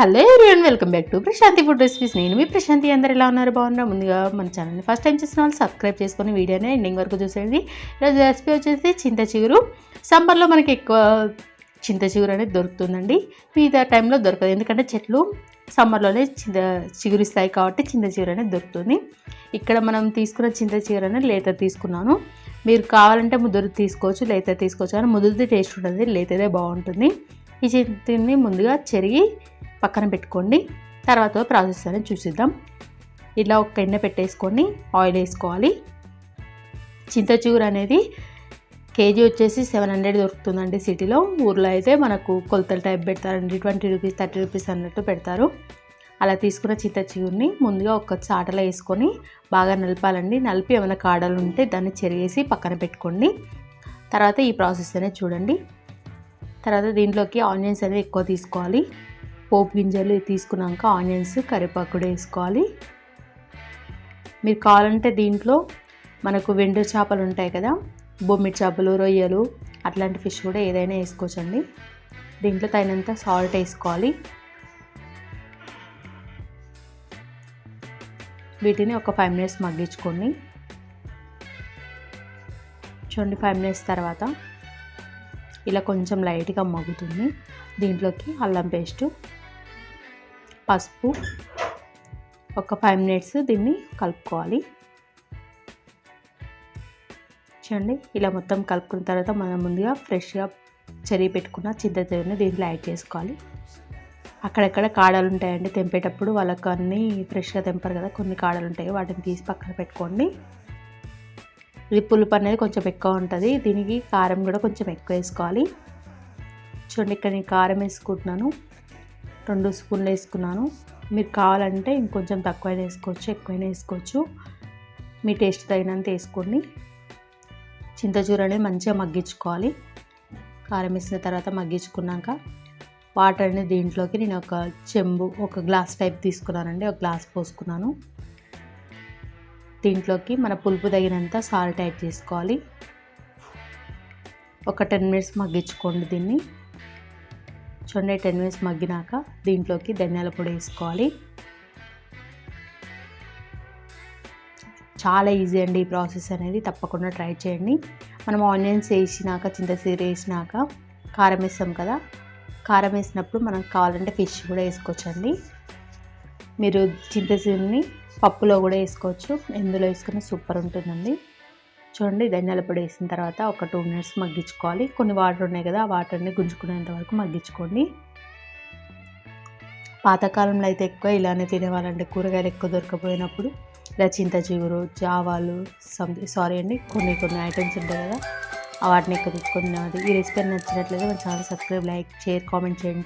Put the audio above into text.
Hello everyone welcome back to Prashanti food recipes నేను మీ ప్రశాంతి అందరు ఎలా ఉన్నారు? బాగున్నారు? ముందుగా మన ఛానల్ని ఫస్ట్ టైం చూసిన వాళ్ళు సబ్స్క్రైబ్ చేసుకొని వీడియోని ఎండింగ్ వరకు చూసేయండి. ఈరోజు రెసిపీ వచ్చేసి చింత చిగురు. సమ్మర్లో మనకి ఎక్కువ చింత చిగురు అనేది దొరుకుతుందండి. మిగతా టైంలో దొరకదు. ఎందుకంటే చెట్లు సమ్మర్లోనే చింత చిగురు ఇస్తాయి కాబట్టి చింత చిగురు అనేది దొరుకుతుంది. ఇక్కడ మనం తీసుకున్న చింత చిగురు అనేది లేత తీసుకున్నాను. మీరు కావాలంటే ముదురు తీసుకోవచ్చు లేత తీసుకోవచ్చు. కానీ ముదురుది టేస్ట్ ఉంటుంది లేతదే బాగుంటుంది. ఈ చింతని ముందుగా చెరిగి పక్కన పెట్టుకోండి. తర్వాత ప్రాసెస్ అనేది చూసిద్దాం. ఇలా ఒక ఎన్న పెట్టేసుకొని ఆయిల్ వేసుకోవాలి. చింతచూరు అనేది కేజీ వచ్చేసి సెవెన్ హండ్రెడ్ దొరుకుతుందండి సిటీలో. ఊర్లో అయితే మనకు కొలతల టైప్ పెడతారండి. ట్వంటీ రూపీస్ థర్టీ రూపీస్ అన్నట్టు పెడతారు. అలా తీసుకున్న చింతచూరుని ముందుగా ఒక చాటలో వేసుకొని బాగా నలపాలండి. నలిపి ఏమైనా కాడలు ఉంటే దాన్ని చెరిగేసి పక్కన పెట్టుకోండి. తర్వాత ఈ ప్రాసెస్ అనేది చూడండి. తర్వాత దీంట్లోకి ఆనియన్స్ అనేది ఎక్కువ తీసుకోవాలి. పోపు గింజలు తీసుకున్నాక ఆనియన్స్ కరివేపాకు కూడా వేసుకోవాలి. మీరు కావాలంటే దీంట్లో మనకు వెండు చేపలు ఉంటాయి కదా బొమ్మిడి చేపలు రొయ్యలు అట్లాంటి ఫిష్ కూడా ఏదైనా వేసుకోవచ్చండి. దీంట్లో తగినంత సాల్ట్ వేసుకోవాలి. వీటిని ఒక ఫైవ్ మినిట్స్ మగ్గించుకోండి. చూడండి ఫైవ్ మినిట్స్ తర్వాత ఇలా కొంచెం లైట్గా మగ్గుతుంది. దీంట్లోకి అల్లం పేస్టు పసుపు ఒక ఫైవ్ మినిట్స్ దీన్ని కలుపుకోవాలి. చూడండి ఇలా మొత్తం కలుపుకున్న తర్వాత మనం ముందుగా ఫ్రెష్గా చెరిగి పెట్టుకున్న చింతతేని దీంట్లో యాడ్ చేసుకోవాలి. అక్కడక్కడ కాడలు ఉంటాయండి తెంపేటప్పుడు వాళ్ళకు అన్నీ ఫ్రెష్గా తెంపరు కదా కొన్ని కాడలు ఉంటాయి వాటిని తీసి పక్కన పెట్టుకోండి. ఇది పులుపు అనేది కొంచెం ఎక్కువ ఉంటుంది దీనికి కారం కూడా కొంచెం ఎక్కువ వేసుకోవాలి. చూడండి ఇక్కడ నేను కారం వేసుకుంటున్నాను. రెండు స్పూన్లు వేసుకున్నాను. మీరు కావాలంటే ఇంకొంచెం తక్కువైనా వేసుకోవచ్చు ఎక్కువైనా వేసుకోవచ్చు. మీ టేస్ట్ తగినంత వేసుకోండి. చింతచూర అనేది మంచిగా మగ్గించుకోవాలి. కారం వేసిన తర్వాత మగ్గించుకున్నాక వాటర్ అనేది దీంట్లోకి నేను ఒక చెంబు ఒక గ్లాస్ టైప్ తీసుకున్నానండి. ఒక గ్లాస్ పోసుకున్నాను. దీంట్లోకి మన పులుపు తగినంత సాల్ట్ యాడ్ చేసుకోవాలి. ఒక టెన్ మినిట్స్ మగ్గించుకోండి దీన్ని. చూడండి టెన్ మినిట్స్ మగ్గినాక దీంట్లోకి ధనియాల పొడి వేసుకోవాలి. చాలా ఈజీ అండి ఈ ప్రాసెస్ అనేది తప్పకుండా ట్రై చేయండి. మనం ఆనియన్స్ వేసినాక చింతసీర వేసినాక కారం వేస్తాం కదా కారం వేసినప్పుడు మనకు కావాలంటే ఫిష్ కూడా వేసుకోవచ్చండి. మీరు చింతసీరని పప్పులో కూడా వేసుకోవచ్చు ఎందులో వేసుకున్న సూపర్ ఉంటుందండి. చూడండి ధనియాల పొడి వేసిన తర్వాత ఒక టూ మినిట్స్ మగ్గించుకోవాలి. కొన్ని వాటర్ ఉన్నాయి కదా ఆ వాటర్ని గుంజుకునేంత వరకు మగ్గించుకోండి. పాతకాలంలో అయితే ఎక్కువ ఇలానే తినేవాళ్ళంటే కూరగాయలు ఎక్కువ దొరకపోయినప్పుడు ఇలా చింత చిగురు జావాలు సంథింగ్ సారీ అండి కొన్ని కొన్ని ఐటమ్స్ ఉంటాయి కదా వాటిని ఎక్కువ తెచ్చుకున్నది ఈ రెసిపీ నచ్చినట్లయితే మన channel subscribe like share comment చేయండి.